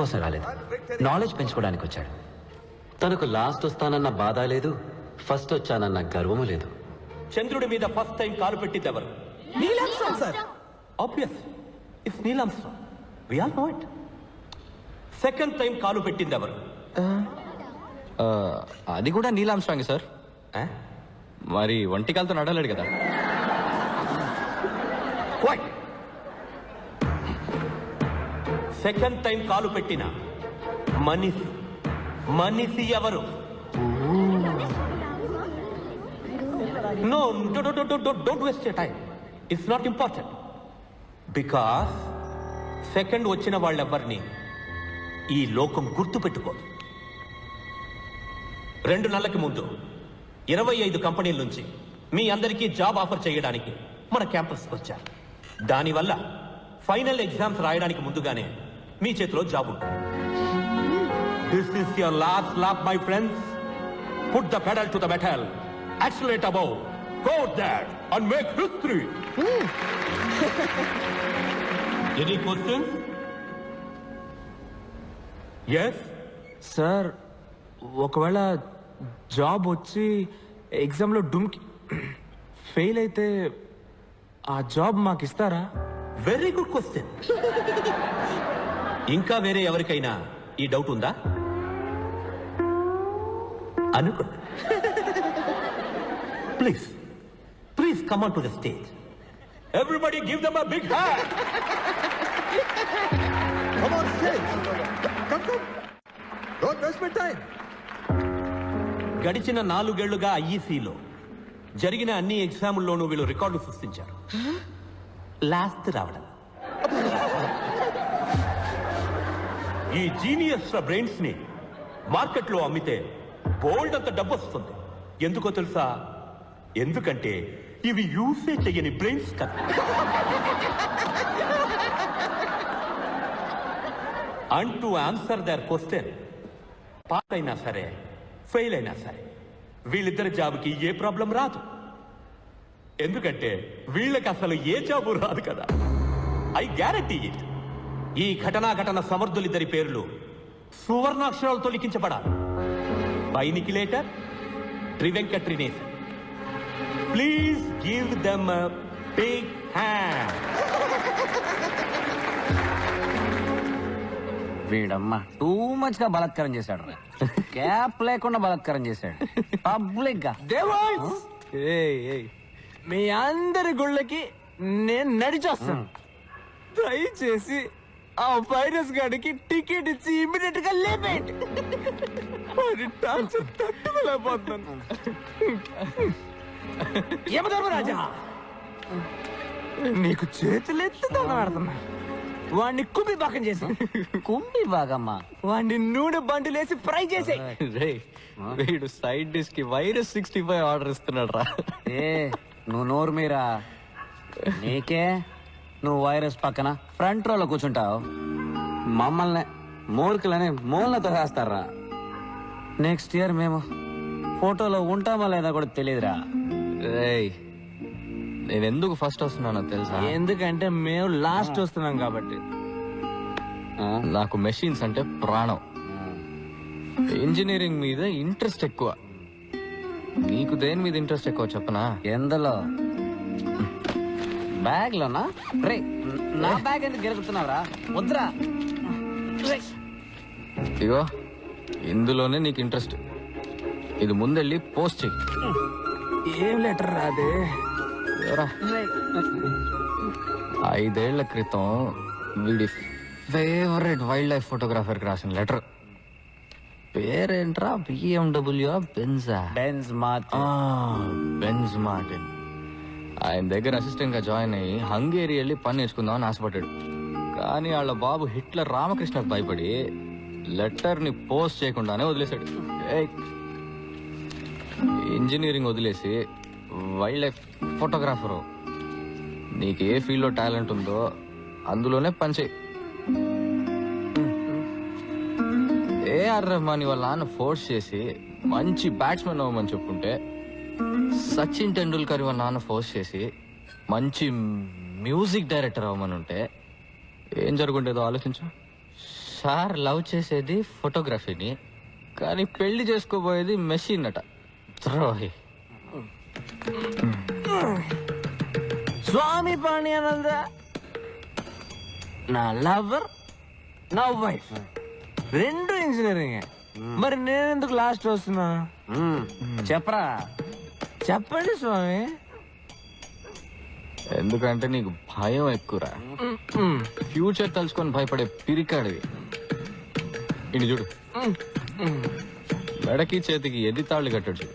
కోసం రాలేదు. నాలెడ్జ్ పెంచుకోవడానికి వచ్చాడు. తనకు లాస్ట్ వస్తానన్న బాధ లేదు ఫస్ట్ వచ్చానన్న గర్వము లేదు. చంద్రుడి మీద ఫస్ట్ టైం కాలు పెట్టింది ఎవరు? సార్. ఆబ్వియస్ ఇట్స్ నీలం we all know it second time కాలు పెట్టింది ఎవరు? ఆ, అది కూడా నీలాం స్ట్రాంగ్ సార్? మరి ఒంటి కాలతో నడవలేడు కదా. క్వైట్ సెకండ్ టైం కాలు పెట్టిన మనిషి. మనిషి ఎవరు? No don't waste time it's not important because second వచ్చిన వాళ్ళెవ్వరిని ఈ లోకం గుర్తుపెట్టుకోదు రెండు నెలలకి ముందు ఇరవై ఐదు కంపెనీల నుంచి మీ అందరికీ జాబ్ ఆఫర్ చేయడానికి మన క్యాంపస్కి వచ్చారు. దానివల్ల ఫైనల్ ఎగ్జామ్స్ రాయడానికి ముందుగానే మీ చేతిలో జాబ్ ఉంటుంది. This is your last lap my friends put the pedal to the metal accelerate above go that and make history any question yes sir ఒకవేళ జాబ్ వచ్చి ఎగ్జామ్లో డుమ్కి ఫెయిల్ అయితే ఆ జాబ్ మాకు ఇస్తారా వెరీ గుడ్ క్వశ్చన్ ఇంకా వేరే ఎవరికైనా ఈ డౌట్ ఉందా? అనుకున్నా please please come on to the stage everybody give them a big hand. గడిచిన నాలుగేళ్ళుగా ఐఈసీలో జరిగిన అన్ని ఎగ్జాముల్లోనూ వీళ్ళు రికార్డు సృష్టించారు. లాస్ట్ రావడం. ఈ జీనియస్ బ్రెయిన్స్ని మార్కెట్లో అమ్మితే బోల్డ్ అంత డబ్బు వస్తుంది ఎందుకో తెలుసా? ఎందుకంటే ఇవి యూసే చెయ్యని బ్రెయిన్స్ కదా. And to answer their question pass అయినా సరే ఫెయిల్ అయినా సరే వీళ్ళిద్దరి జాబ్కి ఏ ప్రాబ్లం రాదు. ఎందుకంటే వీళ్ళకి అసలు ఏ జాబు రాదు కదా. ఐ గ్యారంటీ ఇట్ ఈ ఘటనా ఘటన సమర్థులిద్దరి పేర్లు సువర్ణాక్షరాలతో లిఖించబడాలి బైనికి లేటర్ త్రివెంకట్ త్రినేశన్ please give them big hand. వీడమ్మ too మచ్గా బలాత్కారం చేశాడు రా క్యాప్ లేకుండా బలాత్కారం చేశాడు. పబ్లిక్గా ఏయ్, ఏయ్. మీ అందరి గుళ్ళకి నేను నడిచొస్తాను. దయచేసి ఆ వైరస్ గాడికి టికెట్ ఇచ్చి ఇమీడియట్గా లేపేయండి. వాడి టార్చర్ తట్టుకోలేకపోతున్నాను. యమధర్మరాజా నీకు చేతులెత్తి దండం పెడుతున్నా వాడిని కుమ్మి పక్కన చేసి. కుంభి బాగమ్మ వాడిని నూనె బండిలేసి ఫ్రై చేసి. రే వీడు సైడ్ డిష్కి వైరస్ సిక్స్టీ ఫైవ్ ఆర్డర్ ఇస్తున్నాడు రా ఏ నువ్వు నోరు మీరా? నీకే? నువ్వు వైరస్ పక్కన ఫ్రంట్ రోలో కూర్చుంటావు. మమ్మల్ని మూర్ఖులని మూలతో రాస్తారా నెక్స్ట్ ఇయర్ మేము ఫోటోలో ఉంటామా లేదా కూడా తెలియదురా రేయ్ నేను ఎందుకు ఫస్ట్ వస్తున్నానో తెలుసా? ఎందుకంటే మేము లాస్ట్ వస్తున్నాం కాబట్టి? నాకు మెషిన్స్ అంటే ప్రాణం. ఇంజనీరింగ్ మీద ఇంట్రెస్ట్ ఎక్కువ. నీకు దేని మీద ఇంట్రెస్ట్ ఎక్కువ చెప్పనా? ఎందులో? బ్యాగ్ లోనా రే నా బ్యాగ్ ఎందుకు గెలుగుతున్నావురా వద్దురా. ఇగో ఇందులోనే నీకు ఇంట్రెస్ట్. ఇది ముందెళ్ళి పోస్ట్ చెయ్యి. ఏం లెటర్ రాదే ఎవరా? ఐదేళ్ళ క్రితం వీడి ఫేవరెట్ వైల్డ్ లైఫ్ ఫోటోగ్రాఫర్కి రాసిన లెటర్. పేరేంట్రా? బిఎండబ్ల్యూ బెన్జా బెన్స్ మాత్ బెన్స్ మార్టిన్ ఆయన దగ్గర అసిస్టెంట్గా జాయిన్ అయ్యి హంగేరి వెళ్ళి పని నేర్చుకుందామని ఆశపడ్డాడు. కానీ వాళ్ళ బాబు హిట్లర్ రామకృష్ణకు భయపడి లెటర్ని పోస్ట్ చేయకుండానే వదిలేశాడు. ఏయ్. ఇంజనీరింగ్ వదిలేసి వైల్డ్ లైఫ్ ఫోటోగ్రాఫరు నీకు ఏ ఫీల్డ్లో టాలెంట్ ఉందో అందులోనే పనిచేయి ఏఆర్ రెహమాన్ వాళ్ళ నాన్న ఫోర్స్ చేసి మంచి బ్యాట్స్మెన్ అవ్వమని చెప్పుంటే సచిన్ టెండూల్కర్ వాళ్ళ నాన్న ఫోర్స్ చేసి మంచి మ్యూజిక్ డైరెక్టర్ అవ్వమని ఉంటే ఏం జరుగుండేదో ఆలోచించు. సార్ లవ్ చేసేది ఫోటోగ్రఫీని కానీ పెళ్ళి చేసుకోబోయేది మెషిన్ అట. ద్రోహి. స్వామి పాణ్యానంద నా లవర్ నా వైఫ్. రెండు ఇంజనీరింగ్. మరి నేను ఎందుకు లాస్ట్ వస్తున్నా. చెప్పరా. చెప్పండి స్వామి. ఎందుకంటే నీకు భయం ఎక్కువరా. ఫ్యూచర్ తలుచుకొని భయపడే పిరికాడివి. ఇటు చూడు. మెడకి చేతికి ఎది తాళ్ళు కట్టాడు చూడు.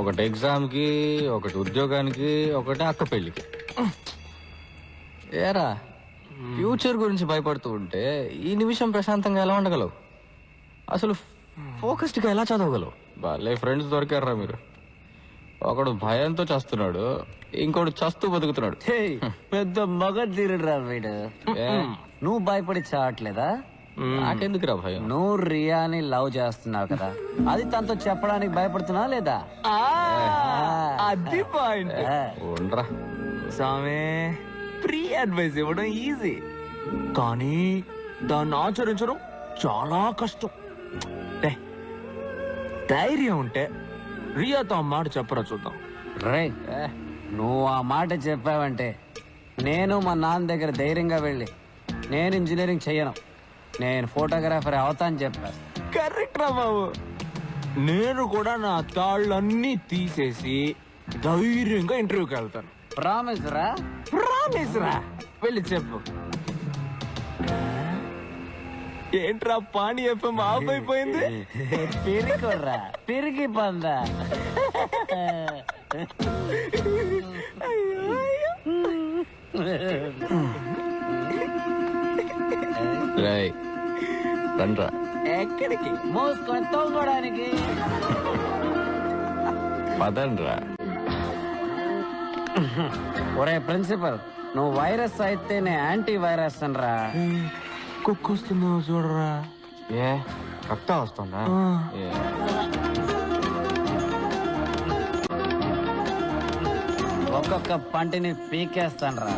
ఒకటి ఎగ్జామ్కి ఒకటి ఉద్యోగానికి ఒకటి అక్క పెళ్ళికి. ఏరా ఫ్యూచర్ గురించి భయపడుతూ ఉంటే ఈ నిమిషం ప్రశాంతంగా ఎలా ఉండగలవు? అసలు ఫోకస్డ్గా ఎలా చదవగలవు? భలే ఫ్రెండ్స్ దొరికారా మీరు. ఒకడు భయంతో చస్తున్నాడు ఇంకోడు చస్తూ బతుకుతున్నాడు. పెద్ద మగ తీరుడురా వీడు? నువ్వు భయపడి చావట్లేదా? నాకెందుకురా భయం? నువ్వు రియాని లవ్ చేస్తున్నావు కదా. అది తనతో చెప్పడానికి భయపడుతున్నా లేదా? అది పాయింట్ ఉండరా. స్వామి ఫ్రీ అడ్వైస్ ఇవ్వడం ఈజీ కానీ దాన్ని ఆచరించడం చాలా కష్టం. ధైర్యం ఉంటే రియాతో ఆ మాట చెప్పరా చూద్దాం. రేయ్ నువ్వు ఆ మాట చెప్పావంటే నేను మా నాన్న దగ్గర ధైర్యంగా వెళ్ళి నేను ఇంజనీరింగ్ చెయ్యను. నేను ఫోటోగ్రాఫర్ అవుతాను చెప్పా. కరెక్ట్ రా బాబు. నేను కూడా నా తాళ్ళన్నీ తీసేసి ధైర్యంగా ఇంటర్వ్యూకి వెళ్తాను. ప్రామిస్ రా ప్రామిస్ రా వెళ్ళి చెప్పు. ఏంట్రా పాణి ఎఫ్ఎం ఆఫ్ అయిపోయింది? పిరికొర్రా పిరికి పందా. రేయ్ రండ్రా. ఎక్కడికి? మోసుకొని తోలుకోవడానికి పదండ్రా. ఒరే ప్రిన్సిపల్ నువ్వు వైరస్ అయితే నేను యాంటీ వైరస్ అనరా. కుక్కొస్తుందో చూడరా ఏ రక్తం వస్తుందా. ఒక్కొక్క పంటిని పీకేస్తాను రా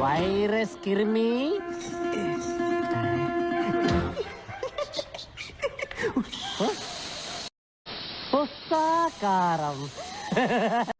వైరస్ కిరిమి? పుస్తకారం.